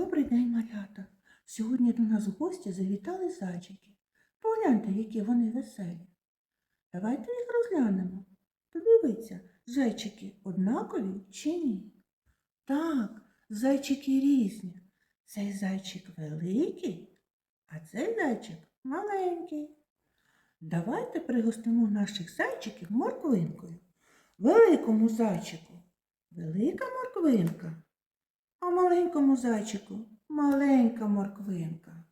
Добрий день, малята. Сьогодні до нас в гості завітали зайчики. Погляньте, які вони веселі. Давайте їх розглянемо. Подивіться, зайчики однакові чи ні? Так, зайчики різні. Цей зайчик великий, а цей зайчик маленький. Давайте пригостимо наших зайчиків морквинкою. Великому зайчику велика морквинка. А маленькому зайчику маленька морквинка.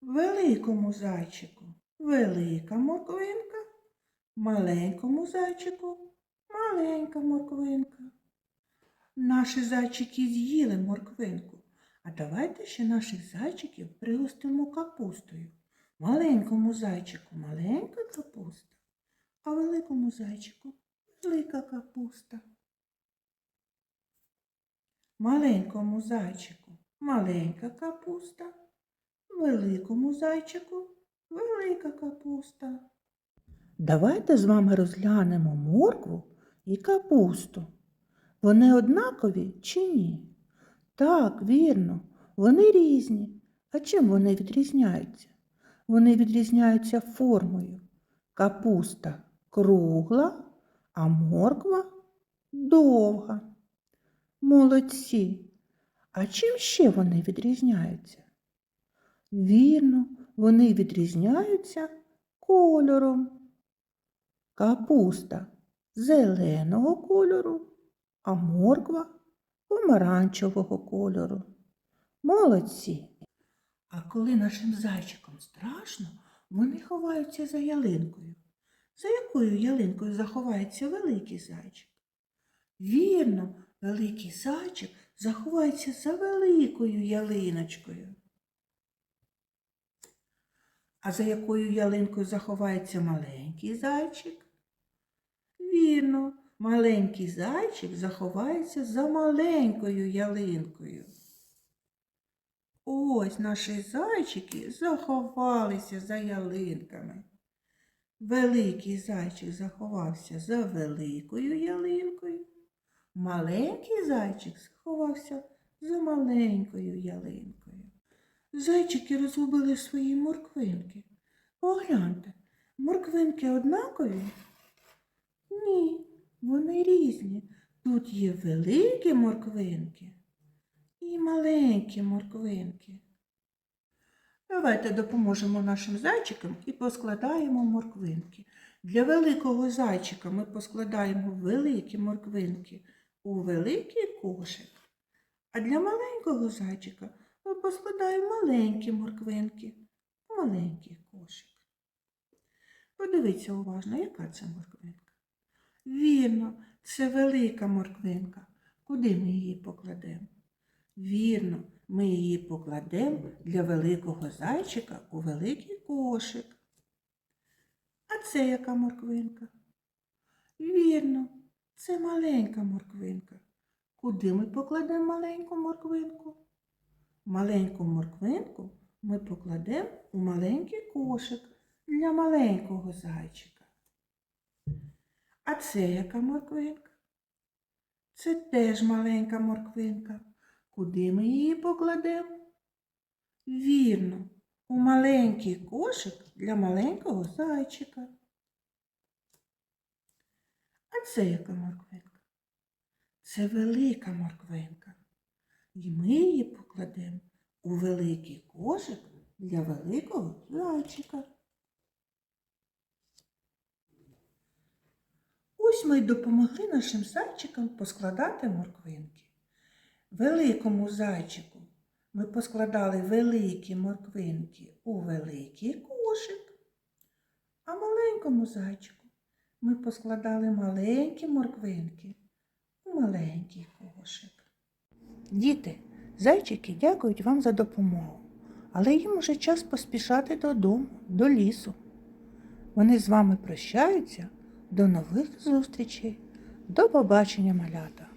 Великому зайчику велика морквинка, маленькому зайчику маленька морквинка. Наші зайчики з'їли морквинку, а давайте ще наших зайчиків пригостимо капустою. Маленькому зайчику маленька капуста, а великому зайчику велика капуста. Маленькому зайчику маленька капуста, великому зайчику велика капуста. Давайте з вами розглянемо моркву і капусту. Вони однакові чи ні? Так, вірно, вони різні. А чим вони відрізняються? Вони відрізняються формою. Капуста кругла, а морква довга. Молодці. А чим ще вони відрізняються? Вірно, вони відрізняються кольором. Капуста зеленого кольору, а морква помаранчевого кольору. Молодці. А коли нашим зайчикам страшно, вони ховаються за ялинкою. За якою ялинкою заховається великий зайчик? Вірно, великий зайчик заховається за великою ялиночкою. А за якою ялинкою заховається маленький зайчик? Вірно, маленький зайчик заховається за маленькою ялинкою. Ось наші зайчики заховалися за ялинками. Великий зайчик заховався за великою ялинкою. Маленький зайчик сховався за маленькою ялинкою. Зайчики розгубили свої морквинки. Погляньте, морквинки однакові? Ні, вони різні. Тут є великі морквинки і маленькі морквинки. Давайте допоможемо нашим зайчикам і поскладаємо морквинки. Для великого зайчика ми поскладаємо великі морквинки у великий кошик. А для маленького зайчика ми поскладаємо маленькі морквинки у маленький кошик. Подивіться уважно, яка це морквинка. Вірно, це велика морквинка. Куди ми її покладемо? Вірно, ми її покладемо для великого зайчика у великий кошик. А це яка морквинка? Вірно, це маленька морквинка. Куди ми покладемо маленьку морквинку? Маленьку морквинку ми покладемо у маленький кошик для маленького зайчика. А це яка морквинка? Це теж маленька морквинка. Куди ми її покладемо? Вірно, у маленький кошик для маленького зайчика. А це яка морквинка? Це велика морквинка. І ми її покладемо у великий кошик для великого зайчика. Ось ми й допомогли нашим зайчикам поскладати морквинки. Великому зайчику ми поскладали великі морквинки у великий кошик, а маленькому зайчику ми поскладали маленькі морквинки у маленький кошик. Діти, зайчики дякують вам за допомогу, але їм уже час поспішати додому, до лісу. Вони з вами прощаються. До нових зустрічей. До побачення, малята!